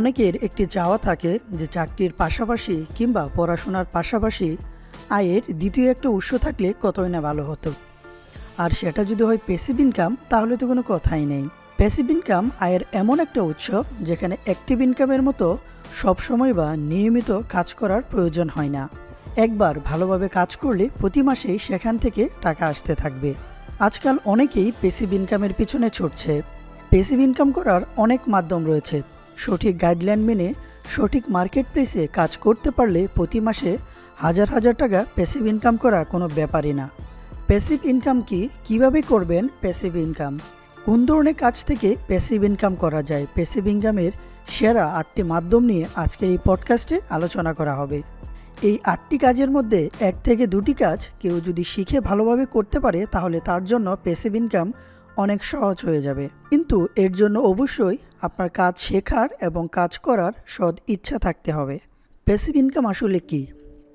অনেকের একটি চাওয়া থাকে যে চাকরির পাশাপাশি কিংবা পড়াশোনার পাশাপাশি আয়ের দ্বিতীয় একটা উৎস থাকলে কতই না ভালো হতো। আর সেটা যদি হয় প্যাসিভ ইনকাম তাহলে তো কোনো কথাই নেই। প্যাসিভ ইনকাম আয়ের এমন একটা উৎস যেখানে অ্যাক্টিভ ইনকামের মতো সবসময় বা নিয়মিত কাজ করার প্রয়োজন হয় না। একবার ভালোভাবে কাজ করলে প্রতি মাসেই সেখান থেকে টাকা আসতে থাকবে। আজকাল অনেকেই প্যাসিভ ইনকামের পিছনে ছুটছে। প্যাসিভ ইনকাম করার অনেক মাধ্যম রয়েছে। সঠিক গাইডলাইন মেনে সঠিক মার্কেট প্লেসে কাজ করতে পারলে প্রতি মাসে হাজার হাজার টাকা প্যাসিভ ইনকাম করা কোনো ব্যাপারই না। প্যাসিভ ইনকাম কি? কীভাবে করবেন প্যাসিভ ইনকাম কোন ধরনের কাজ থেকে প্যাসিভ ইনকাম করা যায়? প্যাসিভ ইনকামের সেরা আটটি মাধ্যম নিয়ে আজকের এই পডকাস্টে আলোচনা করা হবে। এই আটটি কাজের মধ্যে এক থেকে দুটি কাজ কেউ যদি শিখে ভালোভাবে করতে পারে, তাহলে তার জন্য প্যাসিভ ইনকাম অনেক সহজ হয়ে যাবে। কিন্তু এর জন্য অবশ্যই আপনার কাজ শেখার এবং কাজ করার সৎ ইচ্ছা থাকতে হবে। প্যাসিভ ইনকাম আসলে কি?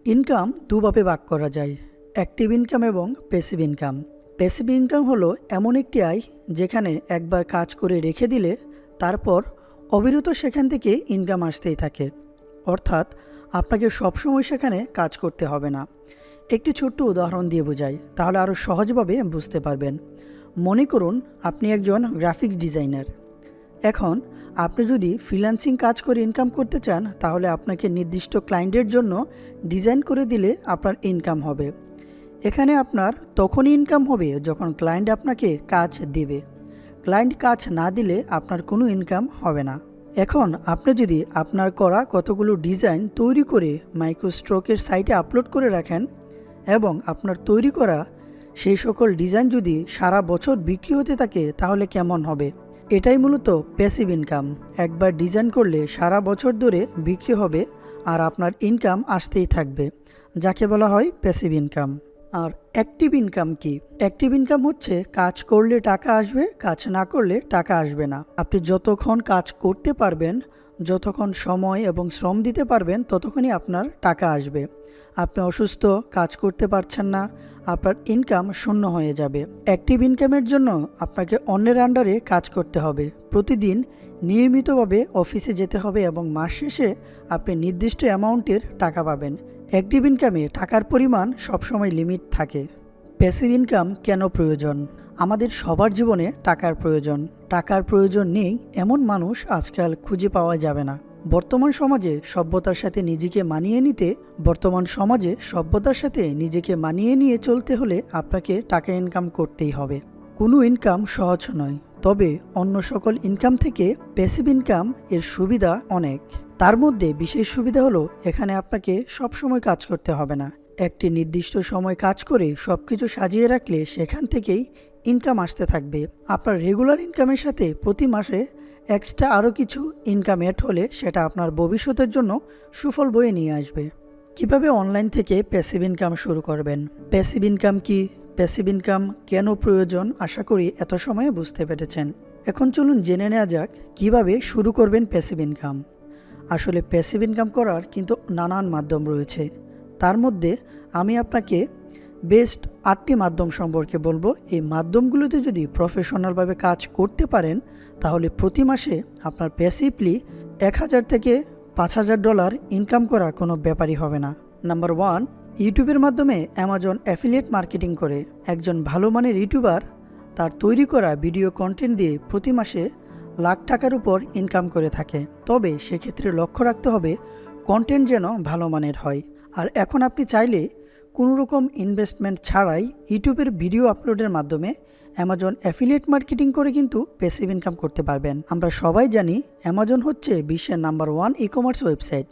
ইনকাম দুভাবে ভাগ করা যায়। অ্যাক্টিভ ইনকাম এবং প্যাসিভ ইনকাম প্যাসিভ ইনকাম হলো এমন একটি আয় যেখানে একবার কাজ করে রেখে দিলে তারপর অবিরত সেখান থেকে ইনকাম আসতেই থাকে। অর্থাৎ আপনাকে সবসময় সেখানে কাজ করতে হবে না। একটি ছোট্ট উদাহরণ দিয়ে বোঝাই, তাহলে আরও সহজভাবে বুঝতে পারবেন। মনে করুন আপনি একজন গ্রাফিক্স ডিজাইনার এখন আপনি যদি ফ্রিল্যান্সিং কাজ করে ইনকাম করতে চান, তাহলে আপনাকে নির্দিষ্ট ক্লায়েন্টের জন্য ডিজাইন করে দিলে আপনার ইনকাম হবে। এখানে আপনার তখনই ইনকাম হবে যখন ক্লায়েন্ট আপনাকে কাজ দেবে। ক্লায়েন্ট কাজ না দিলে আপনার কোনো ইনকাম হবে না। এখন আপনি যদি আপনার করা কতগুলো ডিজাইন তৈরি করে মাইক্রোস্ট্রোকের সাইটে আপলোড করে রাখেন এবং আপনার তৈরি করা সেই সকল ডিজাইন যদি সারা বছর বিক্রি হতে থাকে, তাহলে কেমন হবে? এটাই মূলত প্যাসিভ ইনকাম একবার ডিজাইন করলে সারা বছর ধরে বিক্রি হবে আর আপনার ইনকাম আসতেই থাকবে। যাকে বলা হয় প্যাসিভ ইনকাম আর অ্যাক্টিভ ইনকাম কি? অ্যাক্টিভ ইনকাম হচ্ছে কাজ করলে টাকা আসবে, কাজ না করলে টাকা আসবে না। আপনি যতক্ষণ কাজ করতে পারবেন, যতক্ষণ সময় এবং শ্রম দিতে পারবেন, ততক্ষণই আপনার টাকা আসবে। আপনি অসুস্থ, কাজ করতে পারছেন না আপনার ইনকাম শূন্য হয়ে যাবে। অ্যাক্টিভ ইনকামের জন্য আপনাকে অন্যের আন্ডারে কাজ করতে হবে। প্রতিদিন নিয়মিতভাবে অফিসে যেতে হবে এবং মাস শেষে আপনি নির্দিষ্ট অ্যামাউন্টের টাকা পাবেন। অ্যাক্টিভ ইনকামে টাকার পরিমাণ সবসময় লিমিট থাকে। প্যাসিভ ইনকাম কেন প্রয়োজন? আমাদের সবার জীবনে টাকার প্রয়োজন। টাকার প্রয়োজন নেই এমন মানুষ আজকাল খুঁজে পাওয়া যাবে না। বর্তমান সমাজে সভ্যতার সাথে নিজেকে মানিয়ে নিতে, বর্তমান সমাজে সভ্যতার সাথে নিজেকে মানিয়ে নিয়ে চলতে হলে আপনাকে টাকা ইনকাম করতেই হবে। কোনো ইনকাম সহজ নয়, তবে অন্য সকল ইনকাম থেকে প্যাসিভ ইনকাম এর সুবিধা অনেক। তার মধ্যে বিশেষ সুবিধা হলো, এখানে আপনাকে সবসময় কাজ করতে হবে না। একটি নির্দিষ্ট সময় কাজ করে সব কিছু সাজিয়ে রাখলে সেখান থেকেই ইনকাম আসতে থাকবে। আপনার রেগুলার ইনকামের সাথে প্রতি মাসে এক্সট্রা আরও কিছু ইনকাম অ্যাড হলে সেটা আপনার ভবিষ্যতের জন্য সুফল বয়ে নিয়ে আসবে। কীভাবে অনলাইন থেকে প্যাসিভ ইনকাম শুরু করবেন? প্যাসিভ ইনকাম কি? প্যাসিভ ইনকাম কেন প্রয়োজন? আশা করি এত সময়ে বুঝতে পেরেছেন। এখন চলুন জেনে নেওয়া যাক কীভাবে শুরু করবেন প্যাসিভ ইনকাম আসলে প্যাসিভ ইনকাম করার কিন্তু নানান মাধ্যম রয়েছে। তার মধ্যে আমি আপনাকে বেস্ট আটটি মাধ্যম সম্পর্কে বলব। এই মাধ্যমগুলোতে যদি প্রফেশনালভাবে কাজ করতে পারেন, তাহলে প্রতি মাসে আপনার প্যাসিভলি এক হাজার থেকে পাঁচ হাজার ডলার ইনকাম করা কোনো ব্যাপারই হবে না। নাম্বার ওয়ান ইউটিউবের মাধ্যমে অ্যামাজন অ্যাফিলিয়েট মার্কেটিং করে। একজন ভালো মানের ইউটিউবার তার তৈরি করা ভিডিও কন্টেন্ট দিয়ে প্রতি মাসে লাখ টাকার উপর ইনকাম করে থাকে। তবে সেক্ষেত্রে লক্ষ্য রাখতে হবে কন্টেন্ট যেন ভালো মানের হয়। আর এখন আপনি চাইলে কোনো রকম ইনভেস্টমেন্ট ছাড়াই ইউটিউবের ভিডিও আপলোডের মাধ্যমে অ্যামাজন অ্যাফিলিয়েট মার্কেটিং করে কিন্তু প্যাসিভ ইনকাম করতে পারবেন। আমরা সবাই জানি অ্যামাজন হচ্ছে বিশ্বের number one e commerce website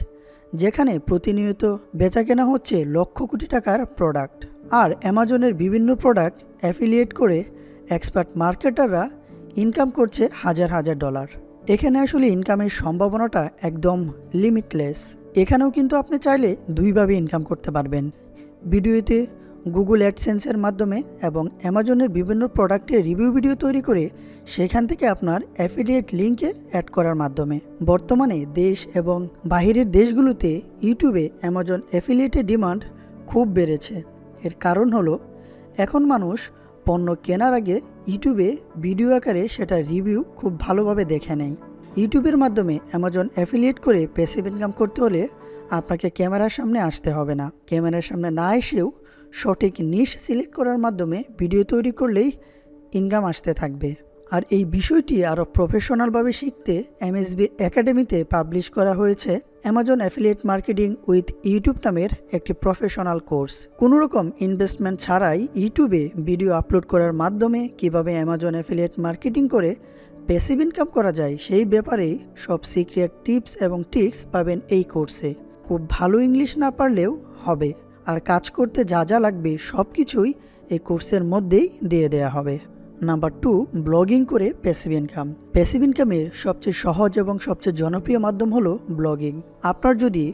যেখানে প্রতিনিয়ত বেচা কেনা হচ্ছে লক্ষ কোটি টাকার প্রোডাক্ট আর অ্যামাজনের বিভিন্ন প্রোডাক্ট অ্যাফিলিয়েট করে এক্সপার্ট মার্কেটাররা ইনকাম করছে হাজার হাজার ডলার এখানে আসলে ইনকামের সম্ভাবনাটা একদম লিমিটলেস এখানেও কিন্তু আপনি চাইলে দুইভাবে ইনকাম করতে পারবেন। ভিডিওতে গুগল অ্যাডসেন্সের মাধ্যমে এবং অ্যামাজনের বিভিন্ন প্রোডাক্টের রিভিউ ভিডিও তৈরি করে সেখান থেকে আপনার অ্যাফিলিয়েট লিঙ্কে অ্যাড করার মাধ্যমে। বর্তমানে দেশ এবং বাহিরের দেশগুলোতে ইউটিউবে অ্যামাজন অ্যাফিলিয়েটের ডিমান্ড খুব বেড়েছে। এর কারণ হলো, এখন মানুষ পণ্য কেনার আগে ইউটিউবে ভিডিও আকারে সেটা রিভিউ খুব ভালোভাবে দেখে নেয়। ইউটিউবের মাধ্যমে অ্যামাজন অ্যাফিলিয়েট করে প্যাসিভ ইনকাম করতে হলে আপনাকে ক্যামেরার সামনে আসতে হবে না। ক্যামেরার সামনে না এসেও সঠিক নিশ সিলেক্ট করার মাধ্যমে ভিডিও তৈরি করলেই ইনকাম আসতে থাকবে। আর এই বিষয়টি আরও প্রফেশনালভাবে শিখতে এমএসবি একাডেমিতে পাবলিশ করা হয়েছে Amazon affiliate marketing with YouTube নামের একটি প্রফেশনাল কোর্স। কোনো রকম ইনভেস্টমেন্ট ছাড়াই ইউটিউবে ভিডিও আপলোড করার মাধ্যমে কীভাবে অ্যামাজন অ্যাফিলিয়েট মার্কেটিং করে প্যাসিভ ইনকাম করা যায়, সেই ব্যাপারে সব সিক্রেট টিপস এবং ট্রিক্স পাবেন এই কোর্সে খুব ভালো ইংলিশ না পারলেও হবে। আর কাজ করতে যা যা লাগবে সব কিছুই এই কোর্সের মধ্যেই দিয়ে দেয়া হবে। নাম্বার টু ব্লগিং করে প্যাসিভ ইনকাম প্যাসিভ ইনকামের সবচেয়ে সহজ এবং সবচেয়ে জনপ্রিয় মাধ্যম হলো ব্লগিং আপনার যদি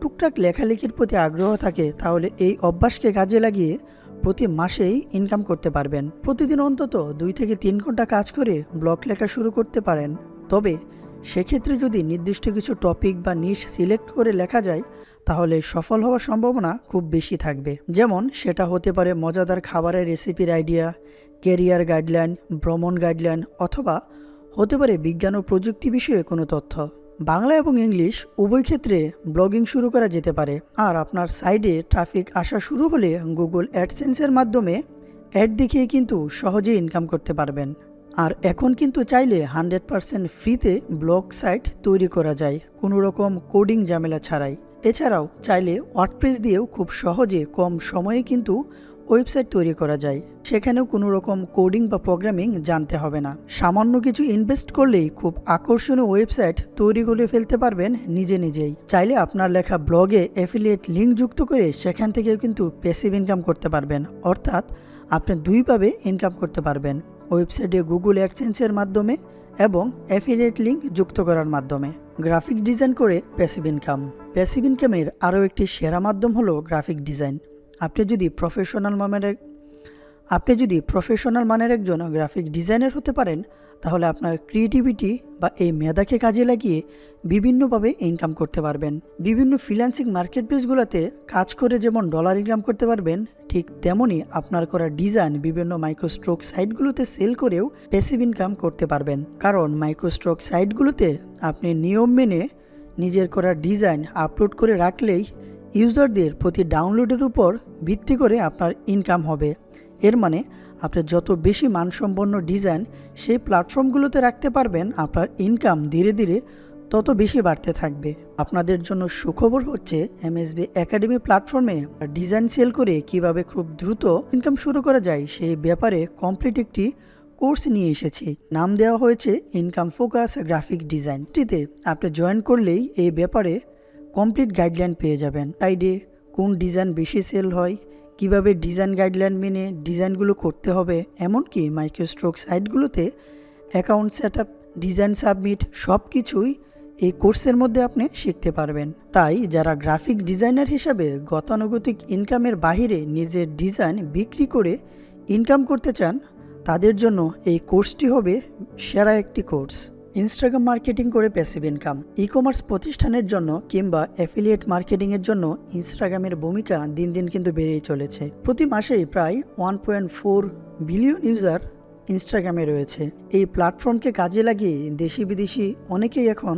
টুকটাক লেখালেখির প্রতি আগ্রহ থাকে, তাহলে এই অভ্যাসকে কাজে লাগিয়ে প্রতি মাসেই ইনকাম করতে পারবেন। প্রতিদিন অন্তত দুই থেকে তিন ঘণ্টা কাজ করে ব্লগ লেখা শুরু করতে পারেন। তবে সেক্ষেত্রে যদি নির্দিষ্ট কিছু টপিক বা নিশ সিলেক্ট করে লেখা যায়, তাহলে সফল হওয়ার সম্ভাবনা খুব বেশি থাকবে। যেমন সেটা হতে পারে মজাদার খাবারের রেসিপির আইডিয়া কেরিয়ার গাইডলাইন ভ্রমণ গাইডলাইন অথবা হতে পারে বিজ্ঞান ও প্রযুক্তি বিষয়ে কোনো তথ্য। বাংলা এবং ইংলিশ উভয় ক্ষেত্রে ব্লগিং শুরু করা যেতে পারে। আর আপনার সাইডে ট্রাফিক আসা শুরু হলে গুগল অ্যাডসেন্সের মাধ্যমে অ্যাড দেখিয়ে কিন্তু সহজেই ইনকাম করতে পারবেন। আর এখন কিন্তু চাইলে হান্ড্রেড পারসেন্ট ফ্রিতে ব্লগ সাইট তৈরি করা যায়, কোনো রকম কোডিং ঝামেলা ছাড়াই। এছাড়াও চাইলে ওয়ার্ডপ্রেস দিয়েও খুব সহজে কম সময়ে কিন্তু ওয়েবসাইট তৈরি করা যায়। সেখানেও কোনো রকম কোডিং বা প্রোগ্রামিং জানতে হবে না। সামান্য কিছু ইনভেস্ট করলেই খুব আকর্ষণীয় ওয়েবসাইট তৈরি করে ফেলতে পারবেন নিজে নিজেই। চাইলে আপনার লেখা ব্লগে অ্যাফিলিয়েট লিঙ্ক যুক্ত করে সেখান থেকেও কিন্তু প্যাসিভ ইনকাম করতে পারবেন। অর্থাৎ আপনি দুইভাবে ইনকাম করতে পারবেন। ওয়েবসাইটে গুগল অ্যাডসেন্সের মাধ্যমে এবং অ্যাফিলিয়েট লিঙ্ক যুক্ত করার মাধ্যমে। গ্রাফিক ডিজাইন করে প্যাসিভ ইনকাম প্যাসিভ ইনকামের আরও একটি সেরা মাধ্যম হলো গ্রাফিক ডিজাইন। আপনি যদি প্রফেশনাল মানের আপনি যদি প্রফেশনাল মানের একজন গ্রাফিক ডিজাইনার হতে পারেন, তাহলে আপনার ক্রিয়েটিভিটি বা এই মেধাকে কাজে লাগিয়ে বিভিন্নভাবে ইনকাম করতে পারবেন। বিভিন্ন ফ্রিল্যান্সিং মার্কেট প্লেসগুলোতে কাজ করে যেমন ডলার ইনকাম করতে পারবেন, ঠিক তেমনই আপনার করা ডিজাইন বিভিন্ন মাইক্রোস্ট্রোক সাইটগুলোতে সেল করেও প্যাসিভ ইনকাম করতে পারবেন। কারণ মাইক্রোস্ট্রোক সাইটগুলোতে আপনি নিয়ম মেনে নিজের করা ডিজাইন আপলোড করে রাখলেই ইউজারদের প্রতি ডাউনলোডের উপর ভিত্তি করে আপনার ইনকাম হবে। এর মানে আপনি যত বেশি মানসম্পন্ন ডিজাইন সেই প্ল্যাটফর্মগুলোতে রাখতে পারবেন, আপনার ইনকাম ধীরে ধীরে তত বেশি বাড়তে থাকবে। আপনাদের জন্য সুখবর হচ্ছে, এমএসবি একাডেমি প্ল্যাটফর্মে ডিজাইন সেল করে কীভাবে খুব দ্রুত ইনকাম শুরু করা যায় সেই ব্যাপারে কমপ্লিট একটি কোর্স নিয়ে এসেছি। নাম দেওয়া হয়েছে, ইনকাম ফোকাস গ্রাফিক ডিজাইন টিতে আপনি জয়েন করলেই এই ব্যাপারে কমপ্লিট গাইডলাইন পেয়ে যাবেন। সাইডে কোন ডিজাইন বেশি সেল হয়, কীভাবে ডিজাইন গাইডলাইন মেনে ডিজাইনগুলো করতে হবে, এমনকি microstock সাইটগুলোতে account set up design submit সব কিছুই এই কোর্সের মধ্যে আপনি শিখতে পারবেন। তাই যারা গ্রাফিক ডিজাইনার হিসাবে গতানুগতিক ইনকামের বাহিরে নিজের ডিজাইন বিক্রি করে ইনকাম করতে চান, তাদের জন্য এই কোর্সটি হবে সেরা একটি কোর্স ইনস্টাগ্রাম মার্কেটিং করে প্যাসিভ ইনকাম ই কমার্স প্রতিষ্ঠানের জন্য কিংবা অ্যাফিলিয়েট মার্কেটিংয়ের জন্য ইনস্টাগ্রামের ভূমিকা দিন দিন কিন্তু বেড়েই চলেছে। প্রতি মাসেই প্রায় one point four billion user ইনস্টাগ্রামে রয়েছে। এই প্ল্যাটফর্মকে কাজে লাগিয়ে দেশি বিদেশি অনেকেই এখন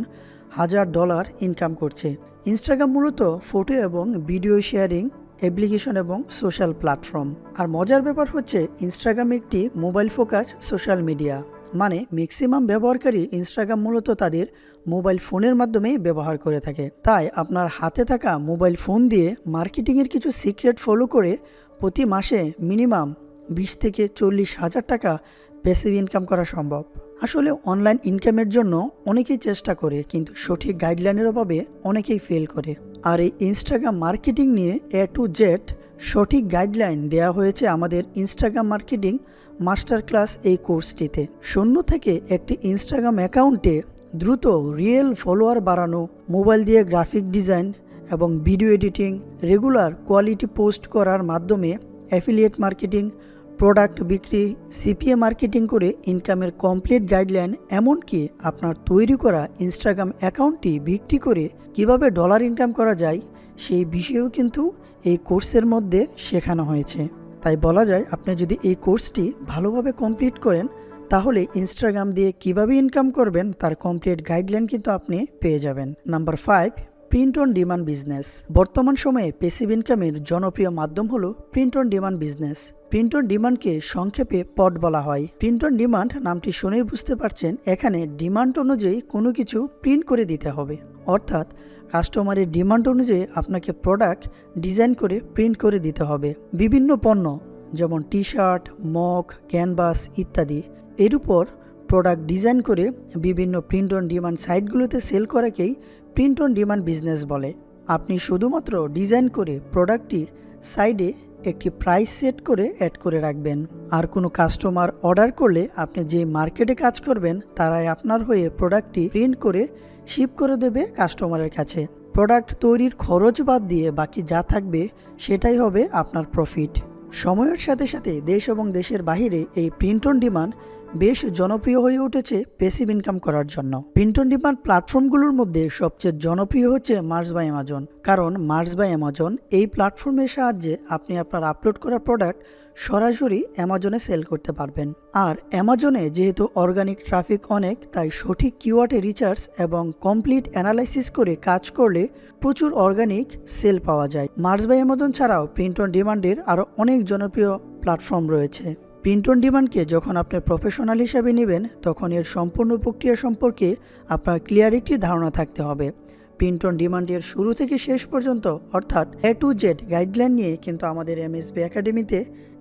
হাজার ডলার ইনকাম করছে। ইনস্টাগ্রাম মূলত ফটো এবং ভিডিও শেয়ারিং অ্যাপ্লিকেশন এবং সোশ্যাল প্ল্যাটফর্ম আর মজার ব্যাপার হচ্ছে ইনস্টাগ্রাম একটি মোবাইল ফোকাস সোশ্যাল মিডিয়া মানে ম্যাক্সিমাম ব্যবহারকারী ইনস্টাগ্রাম মূলত তাদের মোবাইল ফোনের মাধ্যমেই ব্যবহার করে থাকে। তাই আপনার হাতে থাকা মোবাইল ফোন দিয়ে মার্কেটিংয়ের কিছু সিক্রেট ফলো করে প্রতি মাসে মিনিমাম বিশ থেকে চল্লিশ হাজার টাকা প্যাসিভ ইনকাম করা সম্ভব। আসলে অনলাইন ইনকামের জন্য অনেকেই চেষ্টা করে, কিন্তু সঠিক গাইডলাইনের অভাবে অনেকেই ফেল করে। আর এই ইনস্টাগ্রাম মার্কেটিং নিয়ে এ টু জেড সঠিক গাইডলাইন দেওয়া হয়েছে আমাদের ইনস্টাগ্রাম মার্কেটিং মাস্টার ক্লাস এই কোর্সটিতে। শূন্য থেকে একটি ইনস্টাগ্রাম অ্যাকাউন্টে দ্রুত রিয়েল ফলোয়ার বাড়ানো, মোবাইল দিয়ে গ্রাফিক ডিজাইন এবং video editing, regular quality post করার মাধ্যমে অ্যাফিলিয়েট মার্কেটিং, প্রোডাক্ট বিক্রি, সিপিএ মার্কেটিং করে ইনকামের কমপ্লিট গাইডলাইন, এমনকি আপনার তৈরি করা ইনস্টাগ্রাম অ্যাকাউন্টটি বিক্রি করে কীভাবে ডলার ইনকাম করা যায়, সেই বিষয়েও কিন্তু এই কোর্সের মধ্যে শেখানো হয়েছে। তাই বলা যায় আপনি যদি এই কোর্সটি ভালোভাবে কমপ্লিট করেন, তাহলে ইনস্টাগ্রাম দিয়ে কীভাবে ইনকাম করবেন তার কমপ্লিট গাইডলাইন কিন্তু আপনি পেয়ে যাবেন। Number five print on demand business বর্তমান সময়ে পেসিভ ইনকামের জনপ্রিয় মাধ্যম হলো print on demand business print on ডিমান্ডকে সংক্ষেপে পট বলা হয়। প্রিন্ট অন ডিমান্ড নামটি শুনেই বুঝতে পারছেন, এখানে ডিমান্ড অনুযায়ী কোনো কিছু প্রিন্ট করে দিতে হবে। অর্থাৎ কাস্টমারের ডিমান্ড অনুযায়ী আপনাকে প্রোডাক্ট ডিজাইন করে প্রিন্ট করে দিতে হবে। বিভিন্ন পণ্য, যেমন টি শার্ট মগ, ক্যানভাস ইত্যাদি, এর উপর প্রোডাক্ট ডিজাইন করে বিভিন্ন প্রিন্ট অন ডিমান্ড সাইটগুলোতে সেল করাকেই প্রিন্ট অন ডিমান্ড বিজনেস বলে। আপনি শুধুমাত্র ডিজাইন করে প্রোডাক্টটি সাইডে একটি প্রাইস সেট করে অ্যাড করে রাখবেন। আর কোনো কাস্টমার অর্ডার করলে আপনি যে মার্কেটে কাজ করবেন, তারাই আপনার হয়ে প্রোডাক্টটি প্রিন্ট করে শিপ করে দেবে কাস্টমারের কাছে। প্রোডাক্ট তৈরির খরচ বাদ দিয়ে বাকি যা থাকবে, সেটাই হবে আপনার প্রফিট। সময়ের সাথে সাথে দেশ এবং দেশের বাহিরে এই প্রিন্ট অন ডিমান্ড বেশ জনপ্রিয় হয়ে উঠেছে পেসিভ ইনকাম করার জন্য। প্রিন্ট অন ডিমান্ড প্ল্যাটফর্মগুলোর মধ্যে সবচেয়ে জনপ্রিয় হচ্ছে মার্স বাই অ্যামাজন কারণ মার্স বাই অ্যামাজন এই প্ল্যাটফর্মের সাহায্যে আপনি আপনার আপলোড করা প্রোডাক্ট সরাসরি অ্যামাজনে সেল করতে পারবেন। আর অ্যামাজনে যেহেতু অর্গানিক ট্রাফিক অনেক, তাই সঠিক কিওয়ার্ডে রিচার্জ এবং কমপ্লিট অ্যানালাইসিস করে কাজ করলে প্রচুর অর্গানিক সেল পাওয়া যায়। মার্স বাই অ্যামাজন ছাড়াও প্রিন্ট অন ডিমান্ডের আরও অনেক জনপ্রিয় প্ল্যাটফর্ম রয়েছে। প্রিন্ট অন ডিমান্ডকে যখন আপনি প্রফেশনাল হিসাবে নেবেন, তখন এর সম্পূর্ণ প্রক্রিয়া সম্পর্কে আপনার ক্লিয়ার একটি ধারণা থাকতে হবে। প্রিন্ট অন ডিমান্ডের শুরু থেকে শেষ পর্যন্ত, অর্থাৎ এ টু জেড গাইডলাইন নিয়ে কিন্তু আমাদের এমএসবি একাডেমিতে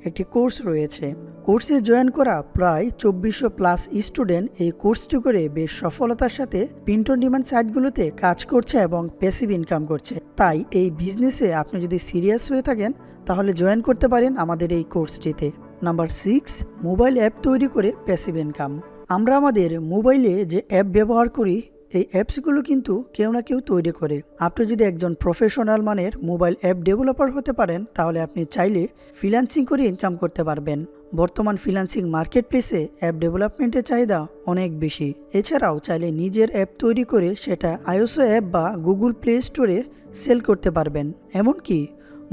একটি কোর্স রয়েছে। কোর্সে জয়েন করা প্রায় চব্বিশশো প্লাস স্টুডেন্ট এই কোর্সটি করে বেশ সফলতার সাথে প্রিন্ট অন ডিমান্ড সাইটগুলোতে কাজ করছে এবং প্যাসিভ ইনকাম করছে। তাই এই বিজনেসে আপনি যদি সিরিয়াস হয়ে থাকেন, তাহলে জয়েন করতে পারেন আমাদের এই কোর্সটিতে নাম্বার সিক্স, মোবাইল অ্যাপ তৈরি করে প্যাসিভ ইনকাম আমরা আমাদের মোবাইলে যে অ্যাপ ব্যবহার করি, এই অ্যাপসগুলো কিন্তু কেউ না কেউ তৈরি করে। আপনি যদি একজন প্রফেশনাল মানের মোবাইল অ্যাপ ডেভেলপার হতে পারেন, তাহলে আপনি চাইলে ফ্রিল্যান্সিং করে ইনকাম করতে পারবেন। বর্তমান ফ্রিল্যান্সিং মার্কেট প্লেসে অ্যাপ ডেভেলপমেন্টের চাহিদা অনেক বেশি। এছাড়াও চাইলে নিজের অ্যাপ তৈরি করে সেটা আইওসো অ্যাপ বা গুগল প্লে স্টোরে সেল করতে পারবেন। এমনকি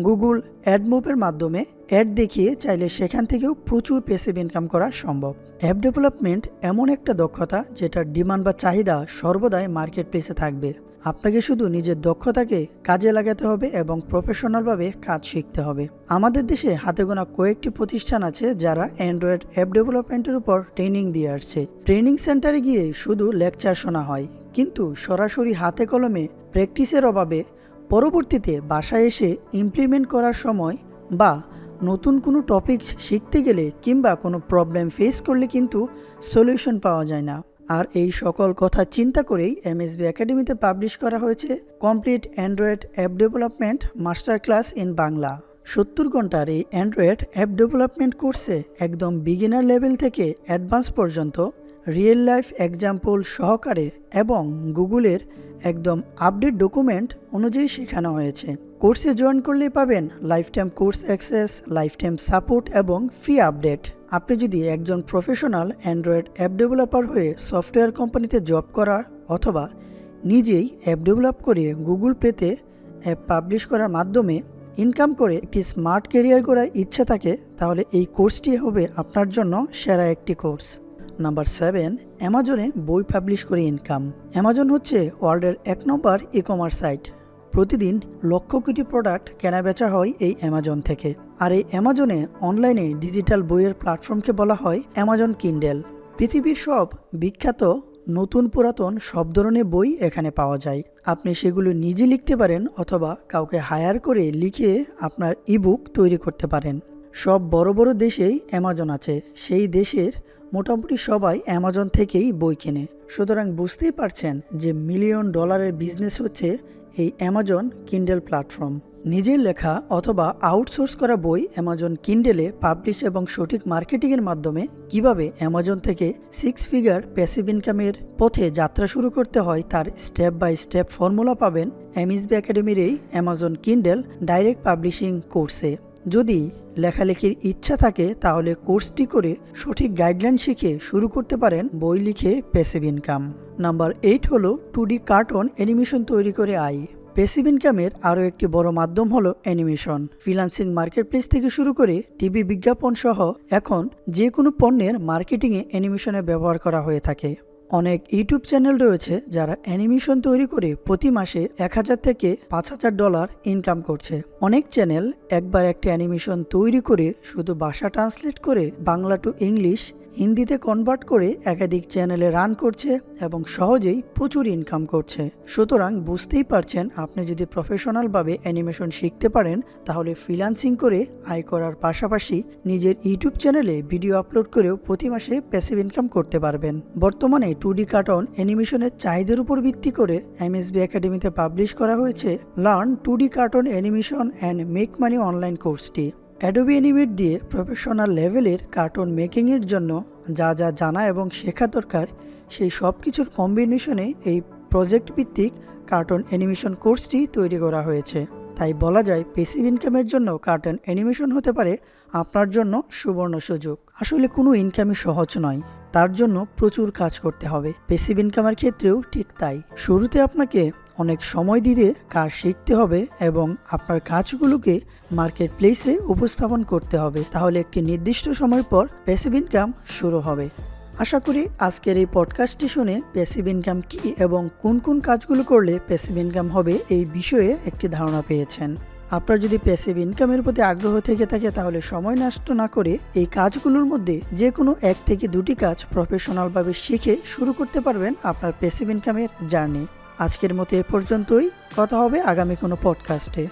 গুগল অ্যাডমোপের মাধ্যমে অ্যাড দেখিয়ে চাইলে সেখান থেকেও প্রচুর পেসিভ ইনকাম করা সম্ভব। অ্যাপ ডেভেলপমেন্ট এমন একটা দক্ষতা যেটার ডিমান্ড বা চাহিদা সর্বদাই মার্কেট প্লেসে থাকবে। আপনাকে শুধু নিজের দক্ষতাকে কাজে লাগাতে হবে এবং প্রফেশনালভাবে কাজ শিখতে হবে। আমাদের দেশে হাতে গোনা কয়েকটি প্রতিষ্ঠান আছে যারা অ্যান্ড্রয়েড অ্যাপ ডেভেলপমেন্টের উপর ট্রেনিং দিয়ে আসছে। ট্রেনিং সেন্টারে গিয়ে শুধু লেকচার শোনা হয়, কিন্তু সরাসরি হাতে কলমে প্র্যাকটিসের অভাবে পরবর্তীতে বাসায় এসে ইমপ্লিমেন্ট করার সময় বা নতুন কোনো টপিকস শিখতে গেলে কিংবা কোনো প্রবলেম ফেস করলে কিন্তু সলিউশন পাওয়া যায় না। আর এই সকল কথা চিন্তা করেই এমএসবি একাডেমিতে পাবলিশ করা হয়েছে complete android app development master class in Bangla সত্তর ঘণ্টার এই অ্যান্ড্রয়েড অ্যাপ ডেভেলপমেন্ট কোর্সে একদম বিগিনার লেভেল থেকে অ্যাডভান্স পর্যন্ত রিয়েল লাইফ এক্সাম্পল সহকারে এবং গুগলের একদম আপডেট ডকুমেন্ট অনুযায়ী শেখানো হয়েছে। কোর্সে জয়েন করলেই পাবেন life time course access life time support এবং ফ্রি আপডেট আপনি যদি একজন প্রফেশনাল অ্যান্ড্রয়েড অ্যাপ ডেভেলপার হয়ে সফটওয়্যার কোম্পানিতে জব করা অথবা নিজেই অ্যাপ ডেভেলপ করে গুগল প্লেতে অ্যাপ পাবলিশ করার মাধ্যমে ইনকাম করে একটি স্মার্ট কেরিয়ার করার ইচ্ছা থাকে, তাহলে এই কোর্সটি হবে আপনার জন্য সেরা একটি কোর্স নাম্বার সেভেন, অ্যামাজনে বই পাবলিশ করে ইনকাম। অ্যামাজন হচ্ছে ওয়ার্ল্ডের এক নম্বর ই কমার্স সাইট। প্রতিদিন লক্ষ কোটি প্রোডাক্ট কেনাবেচা হয় এই অ্যামাজন থেকে। আর এই অ্যামাজনে অনলাইনে ডিজিটাল বইয়ের প্ল্যাটফর্মকে বলা হয় অ্যামাজন কিন্ডেল। পৃথিবীর সব বিখ্যাত নতুন পুরাতন সব ধরনের বই এখানে পাওয়া যায়। আপনি সেগুলো নিজে লিখতে পারেন অথবা কাউকে হায়ার করে লিখে আপনার ইবুক তৈরি করতে পারেন। সব বড় বড় দেশেই অ্যামাজন আছে। সেই দেশের মোটামুটি সবাই অ্যামাজন থেকেই বই কেনে। সুতরাং বুঝতেই পারছেন যে মিলিয়ন ডলারের বিজনেস হচ্ছে এই অ্যামাজন কিন্ডেল প্ল্যাটফর্ম। নিজের লেখা অথবা আউটসোর্স করা বই অ্যামাজন কিন্ডেলে পাবলিশ এবং সঠিক মার্কেটিংয়ের মাধ্যমে কীভাবে অ্যামাজন থেকে সিক্স ফিগার প্যাসিভ ইনকামের পথে যাত্রা শুরু করতে হয় তার স্টেপ বাই স্টেপ ফর্মুলা পাবেন এমএসবি একাডেমির এই অ্যামাজন কিন্ডেল ডাইরেক্ট পাবলিশিং কোর্সে। যদি লেখালেখির ইচ্ছা থাকে, তাহলে কোর্সটি করে সঠিক গাইডলাইন শিখে শুরু করতে পারেন বই লিখে প্যাসিভ ইনকাম নাম্বার এইট হলো টু ডি কার্টুন অ্যানিমেশন তৈরি করে আই পেসিভ ইনকামের আরও একটি বড় মাধ্যম হলো অ্যানিমেশন ফ্রিলান্সিং মার্কেটপ্লেস থেকে শুরু করে টিভি বিজ্ঞাপন সহ এখন যে কোনো পণ্যের মার্কেটিংয়ে অ্যানিমেশনের ব্যবহার করা হয়ে থাকে। অনেক ইউটিউব চ্যানেল রয়েছে যারা অ্যানিমেশন তৈরি করে প্রতি মাসে এক হাজার থেকে পাঁচ হাজার ডলার ইনকাম করছে। অনেক চ্যানেল একবার একটা অ্যানিমেশন তৈরি করে শুধু ভাষা ট্রান্সলেট করে বাংলা টু ইংলিশ হিন্দিতে কনভার্ট করে একাধিক চ্যানেলে রান করছে এবং সহজেই প্রচুর ইনকাম করছে। সুতরাং বুঝতেই পারছেন, আপনি যদি প্রফেশনালভাবে অ্যানিমেশন শিখতে পারেন, তাহলে ফ্রিলান্সিং করে আয় করার পাশাপাশি নিজের ইউটিউব চ্যানেলে ভিডিও আপলোড করেও প্রতি মাসে প্যাসিভ ইনকাম করতে পারবেন। বর্তমানে টু ডি কার্টন অ্যানিমেশনের চাহিদার উপর ভিত্তি করে এমএসবি একাডেমিতে পাবলিশ করা হয়েছে learn two D cartoon animation and make money online কোর্সটি অ্যাডোবি অ্যানিমেট দিয়ে প্রফেশনাল লেভেলের কার্টুন মেকিংয়ের জন্য যা যা জানা এবং শেখা দরকার, সেই সব কিছুর কম্বিনেশনে এই প্রজেক্ট ভিত্তিক কার্টুন অ্যানিমেশন কোর্সটি তৈরি করা হয়েছে। তাই বলা যায় পেসিভ ইনকামের জন্য কার্টুন অ্যানিমেশন হতে পারে আপনার জন্য সুবর্ণ সুযোগ। আসলে কোনো ইনকামই সহজ নয়, তার জন্য প্রচুর কাজ করতে হবে। পেসিভ ইনকামের ক্ষেত্রেও ঠিক তাই। শুরুতে আপনাকে অনেক সময় দিতে কাজ শিখতে হবে এবং আপনার কাজগুলোকে মার্কেট প্লেসে উপস্থাপন করতে হবে। তাহলে একটি নির্দিষ্ট সময় পর প্যাসিভ ইনকাম শুরু হবে। আশা করি আজকের এই পডকাস্টটি শুনে প্যাসিভ ইনকাম কী এবং কোন কোন কাজগুলো করলে প্যাসিভ ইনকাম হবে এই বিষয়ে একটি ধারণা পেয়েছেন। আপনার যদি প্যাসিভ ইনকামের প্রতি আগ্রহ থেকে থাকে তাহলে সময় নষ্ট না করে এই কাজগুলোর মধ্যে যে কোনো এক থেকে দুটি কাজ প্রফেশনালভাবে শিখে শুরু করতে পারবেন আপনার প্যাসিভ ইনকামের জার্নি আজকের মতো এ পর্যন্তই। কথা হবে আগামী কোনো পডকাস্টে